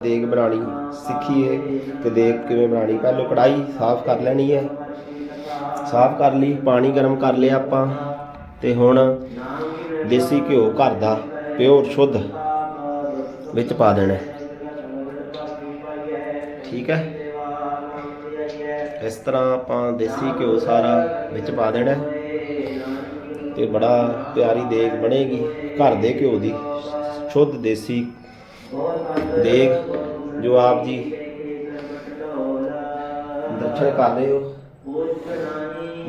ਦੇਗ ਬਣਾਣੀ ਸਿੱਖੀਏ ਤੇ ਦੇਗ ਕਿਵੇਂ ਬਣਾਣੀ ਪਹਿਲਾਂ ਕੜਾਈ ਸਾਫ਼ ਕਰ ਲੈਣੀ ਹੈ ਸਾਫ਼ ਕਰ ਲਈ, ਪਾਣੀ ਗਰਮ ਕਰ ਲਿਆ ਆਪਾਂ ਤੇ ਹੁਣ ਦੇਸੀ ਘਿਓ ਘਰ ਦਾ ਪਿਓਰ ਸ਼ੁੱਧ ਵਿੱਚ ਪਾ ਦੇਣਾ। ਠੀਕ ਹੈ? ਇਸ ਤਰ੍ਹਾਂ ਆਪਾਂ ਦੇਸੀ ਘਿਓ ਸਾਰਾ ਵਿੱਚ ਪਾ ਦੇਣਾ ਹੈ ਤੇ ਬੜਾ ਪਿਆਰੀ ਦੇਗ ਬਣੇਗੀ ਘਰ ਦੇ ਘਿਓ ਦੀ, ਸ਼ੁੱਧ ਦੇਸੀ ਦੇਗ ਜੋ ਆਪ ਜੀ ਦਰਸ਼ਨ ਕਰ ਰਹੇ ਹੋ,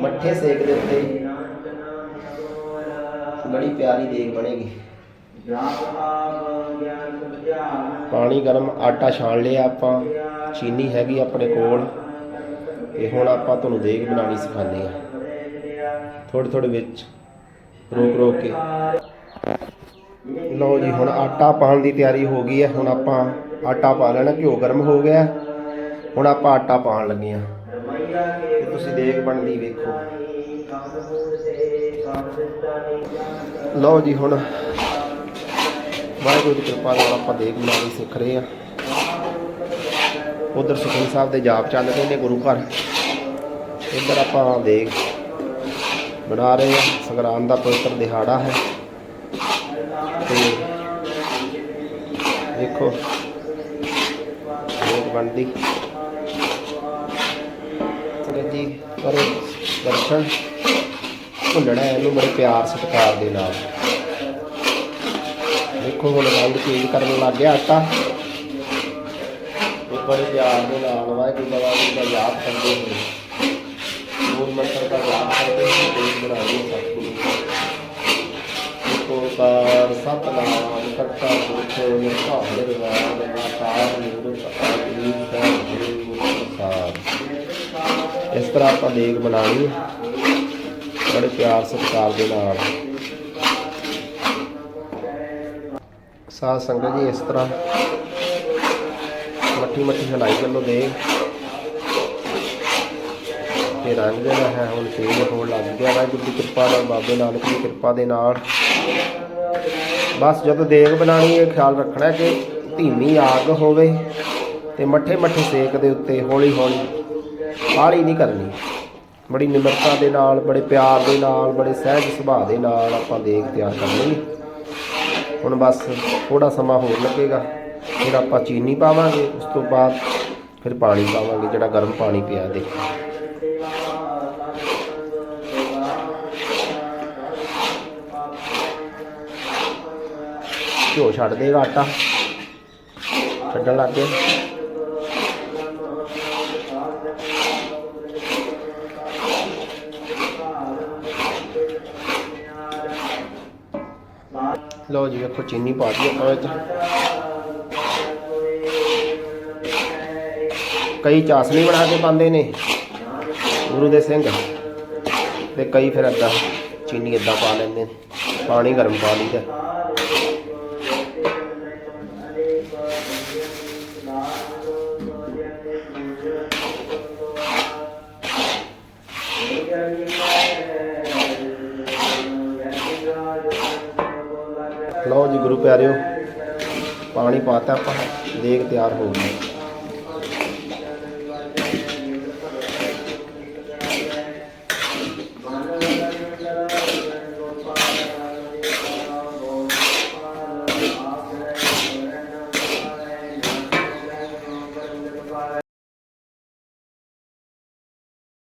ਮੱਠੇ ਸੇਕ ਦੇ ਉੱਤੇ ਬੜੀ ਪਿਆਰੀ ਦੇਗ ਬਣੇਗੀ। ਪਾਣੀ ਗਰਮ ਆਟਾ ਛਾਣ ਲਿਆ ਆਪਾਂ, ਚੀਨੀ ਹੈਗੀ ਆਪਣੇ ਕੋਲ ਇਹ ਹੁਣ ਆਪਾਂ ਤੁਹਾਨੂੰ ਦੇਗ ਬਣਾਉਣੀ ਸਿਖਾਉਂਦੇ ਆ ਥੋੜੇ ਥੋੜੇ ਵਿੱਚ ਰੋਕ ਰੋਕ ਕੇ। ਲਓ ਜੀ, ਹੁਣ ਆਟਾ ਪਾਉਣ ਦੀ ਤਿਆਰੀ ਹੋ ਗਈ ਹੈ। ਹੁਣ ਆਪਾਂ ਆਟਾ ਪਾ ਲੈਣਾ, ਘਿਓ ਗਰਮ ਹੋ ਗਿਆ ਹੁਣ ਆਪਾਂ ਆਟਾ ਪਾਉਣ ਲੱਗੇ ਆ ਤੇ ਤੁਸੀਂ ਦੇਖ ਬਣਦੀ ਵੇਖੋ। ਲਓ ਜੀ, ਹੁਣ ਵਾਹਿਗੁਰੂ ਦੀ ਕਿਰਪਾ ਨਾਲ ਆਪਾਂ ਦੇਖ ਬਣਾਉਣੀ ਸਿੱਖ ਰਹੇ ਆ ਉਧਰ ਸੁਖਮਨੀ ਸਾਹਿਬ ਦੇ ਜਾਪ ਚੱਲ ਰਹੇ ਨੇ ਗੁਰੂ ਘਰ। ਇੱਧਰ ਆਪਾਂ ਦੇਖ ਬਣਾ ਰਹੇ ਆ ਸੰਗਰਾਂਦ ਦਾ ਪਵਿੱਤਰ ਦਿਹਾੜਾ ਹੈ। ਤੇ ਦੇਖੋ ਦੇਖ ਬਣਦੀ। ਸੰਗਤ ਜੀ ਕਰੋ ਦਰਸ਼ਨ ਭੁੱਲਣਾ ਇਹਨੂੰ, ਬੜੇ ਪਿਆਰ ਸਤਿਕਾਰ ਦੇ ਨਾਲ। ਦੇਖੋ ਹੁਣ ਰੰਗ ਚੇਂਜ ਕਰਨ ਲੱਗ ਗਿਆ ਆਟਾ। ਇਹ ਬੜੇ ਪਿਆਰ ਦੇ ਨਾਲ ਵਾਹਿਗੁਰੂ ਦਾ ਵਾਹਿਗੁਰੂ ਦਾ ਯਾਦ ਕਰਦੇ ਹੋਏ। ਮੂਲ ਮੰਤਰ ਦਾ ਯਾਦ ਕਰਦੇ ਹੋਏ ਦੇਖ ਬਣਾਈ ਸਤਿਗੁਰੂ। ਸਤਨਾਮ ਕਰਤਾ ਪੁਰਖ ਨਿਰਭਉ ਨਿਰਵੈਰ ਆਕਾਰ ਨਿਰਭਉ ਪ੍ਰਸਾਦ। ਇਸ ਤਰ੍ਹਾਂ ਆਪਾਂ ਦੇਗ ਬਣਾਣੀ ਬੜੇ ਪਿਆਰ ਸਤਿਕਾਰ ਦੇ ਨਾਲ। ਸਾਧ ਸੰਗਤ ਜੀ, ਇਸ ਤਰ੍ਹਾਂ ਮੱਠੀ ਮੱਠੀ ਹਿਲਾਈ ਚੱਲੋ ਦੇਗ ਤੇ ਰੰਗ ਜਿਹੜਾ ਹੈ ਹੁਣ ਤੇਜ਼ ਹੋਣ ਲੱਗ ਗਿਆ। ਵਾਹਿਗੁਰੂ ਦੀ ਕਿਰਪਾ ਨਾਲ ਬਾਬੇ ਨਾਨਕ ਦੀ ਕਿਰਪਾ ਦੇ ਨਾਲ। ਬਸ ਜਦੋਂ ਦੇਗ ਬਣਾਣੀ ਹੈ, ਖਿਆਲ ਰੱਖਣਾ ਕਿ ਧੀਮੀ ਆਗ ਹੋਵੇ ਤੇ ਮੱਠੇ ਮੱਠੇ ਸੇਕ ਦੇ ਉੱਤੇ ਹੌਲੀ ਹੌਲੀ ਕਾਹਲੀ ਨਹੀਂ ਕਰਨੀ। ਬੜੀ ਨਿਮਰਤਾ ਦੇ ਨਾਲ, ਬੜੇ ਪਿਆਰ ਦੇ ਨਾਲ, ਬੜੇ ਸਹਿਜ ਸੁਭਾਅ ਦੇ ਨਾਲ ਆਪਾਂ ਦੇਗ ਤਿਆਰ ਕਰਨੀ ਹੁਣ ਬਸ ਥੋੜਾ ਸਮਾਂ ਹੋਰ ਲੱਗੇਗਾ, ਫਿਰ ਆਪਾਂ ਚੀਨੀ ਪਾਵਾਂਗੇ, ਉਸ ਤੋਂ ਬਾਅਦ ਫਿਰ ਪਾਣੀ ਪਾਵਾਂਗੇ, ਜਿਹੜਾ ਗਰਮ ਪਾਣੀ ਪਿਆ ਦੇਖੋ। ਘਿਓ ਛੱਡ ਦੇਗਾ ਆਟਾ। ਛੱਡਣ ਲੱਗ ਗਿਆ ਲਓ ਜੀ, ਵੇਖੋ ਚੀਨੀ ਪਾ ਦਿੱਤੀ ਆਪਾਂ ਵਿੱਚ। ਕਈ ਚਾਸਨੀ ਬਣਾ ਕੇ ਪਾਉਂਦੇ ਨੇ, ਗੁਰੂ ਦੇ ਸਿੰਘ। ਤੇ ਕਈ ਫਿਰ ਏਦਾਂ ਚੀਨੀ ਏਦਾਂ ਪਾ ਲੈਂਦੇ ਨੇ, ਪਾਣੀ ਗਰਮ ਪਾ ਲਈਦਾ। ਗੁਰੂ ਪਿਆਰਿਓ ਪਾਣੀ ਪਾਤਾ ਆਪਾਂ ਦੇਗ ਤਿਆਰ ਹੋ ਗਈ।